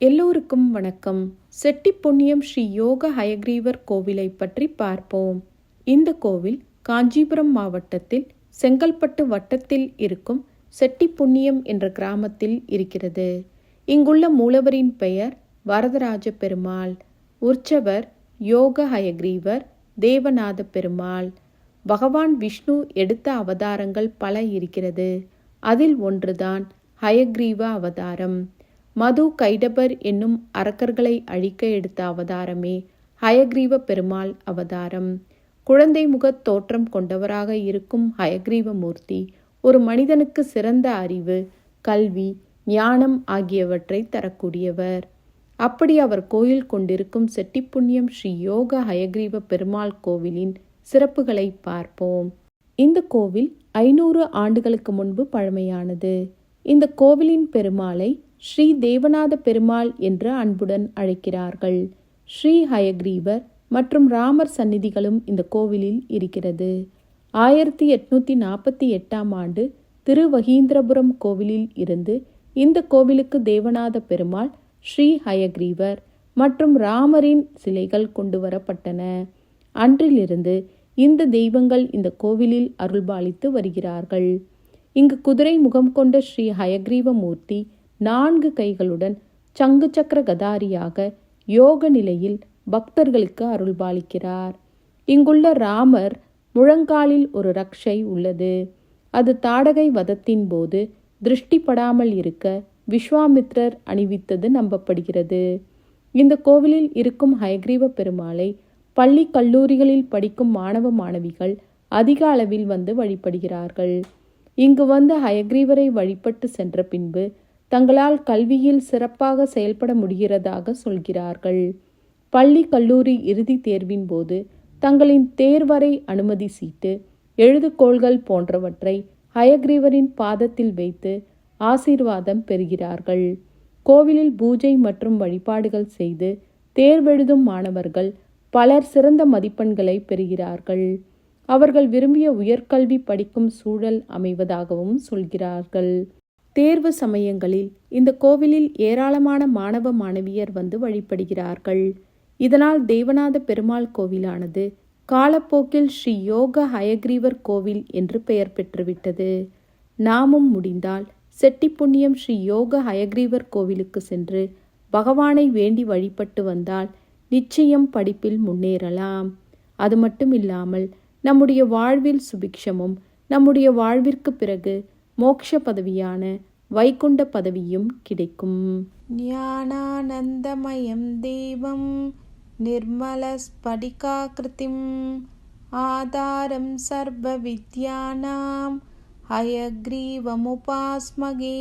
எல்லோருக்கும் வணக்கம். செட்டிப்புண்ணியம் ஸ்ரீ யோக ஹயக்ரீவர் கோவிலை பற்றி பார்ப்போம். இந்த கோவில் காஞ்சிபுரம் மாவட்டத்தில் செங்கல்பட்டு வட்டத்தில் இருக்கும் செட்டிப்புண்ணியம் என்ற கிராமத்தில் இருக்கிறது. இங்குள்ள மூலவரின் பெயர் வரதராஜ பெருமாள். உற்சவர் யோக ஹயக்ரீவர் தேவநாத பெருமாள். பகவான் விஷ்ணு எடுத்த அவதாரங்கள் பல இருக்கிறது. அதில் ஒன்றுதான் ஹயக்ரீவ அவதாரம். மது கைடபர் என்னும் அரக்கர்களை அழிக்க எடுத்த அவதாரமே ஹயக்ரீவ பெருமாள் அவதாரம். குழந்தை முகத் தோற்றம் கொண்டவராக இருக்கும் ஹயக்ரீவ மூர்த்தி ஒரு மனிதனுக்கு சிறந்த அறிவு கல்வி ஞானம் ஆகியவற்றை தரக்கூடியவர். அப்படி அவர் கோயில் கொண்டிருக்கும் செட்டிப்புண்ணியம் ஸ்ரீ யோக ஹயக்ரீவ பெருமாள் கோவிலின் சிறப்புகளை பார்ப்போம். இந்த கோவில் ஐநூறு ஆண்டுகளுக்கு முன்பு பழமையானது. இந்த கோவிலின் பெருமாளை ஸ்ரீ தேவநாத பெருமாள் என்று அன்புடன் அழைக்கிறார்கள். ஸ்ரீ ஹயக்ரீவர் மற்றும் ராமர் சந்நிதிகளும் இந்த கோவிலில் இருக்கிறது. ஆயிரத்தி எட்நூத்தி நாற்பத்தி எட்டாம் ஆண்டு திருவகீந்திரபுரம் கோவிலில் இருந்து இந்த கோவிலுக்கு தேவநாத பெருமாள் ஸ்ரீ ஹயக்ரீவர் மற்றும் ராமரின் சிலைகள் கொண்டு வரப்பட்டன. அன்றிலிருந்து இந்த தெய்வங்கள் இந்த கோவிலில் அருள்பாலித்து வருகிறார்கள். இங்கு குதிரை முகம் கொண்ட ஸ்ரீ ஹயக்ரீவ மூர்த்தி நான்கு கைகளுடன் சங்கு சக்கர கதாரியாக யோக நிலையில் பக்தர்களுக்கு அருள்பாலிக்கிறார். இங்குள்ள ராமர் முழங்காலில் ஒரு ரக்ஷை உள்ளது. அது தாடகை வதத்தின் போது திருஷ்டிப்படாமல் இருக்க விஸ்வாமித்ரர் அணிவித்தது நம்பப்படுகிறது. இந்த கோவிலில் இருக்கும் ஹயக்ரீவ பெருமாளை பள்ளி கல்லூரிகளில் படிக்கும் மாணவ மாணவிகள் அதிக அளவில் வந்து வழிபடுகிறார்கள். இங்கு வந்து ஹயக்ரீவரை வழிபட்டு சென்ற பின்பு தங்களால் கல்வியில் சிறப்பாக செயல்பட முடிகிறதாக சொல்கிறார்கள். பள்ளி கல்லூரி இறுதி தேர்வின் போது தங்களின் தேர்வரை அனுமதி சீட்டு எழுதுகோள்கள் போன்றவற்றை ஹயக்ரீவரின் பாதத்தில் வைத்து ஆசீர்வாதம் பெறுகிறார்கள். கோவிலில் பூஜை மற்றும் வழிபாடுகள் செய்து தேர்வெழுதும் மாணவர்கள் பலர் சிறந்த மதிப்பெண்களை பெறுகிறார்கள். அவர்கள் விரும்பிய உயர்கல்வி படிக்கும் சூழல் அமைவதாகவும் சொல்கிறார்கள். தேர்வு சமயங்களில் இந்த கோவிலில் ஏராளமான மாணவ மாணவியர் வந்து வழிபடுகிறார்கள். இதனால் தேவநாத பெருமாள் கோவிலானது காலப்போக்கில் ஸ்ரீ யோக ஹயக்ரீவர் கோவில் என்று பெயர் பெற்றுவிட்டது. நாமும் முடிந்தால் செட்டிப்புண்ணியம் ஸ்ரீ யோக ஹயக்ரீவர் கோவிலுக்கு சென்று பகவானை வேண்டி வழிபட்டு வந்தால் நிச்சயம் படிப்பில் முன்னேறலாம். அது மட்டும் இல்லாமல் நம்முடைய வாழ்வில் சுபிக்ஷமும் நம்முடைய வாழ்விற்கு பிறகு மோட்ச பதவியான வைகுண்ட பதவியும் கிடைக்கும் ஞானானந்தமயம் தேவம் निर्मलस्फटिकाकृतिम् आधारं सर्वविद्यानां हयग्रीवमुपास्मगे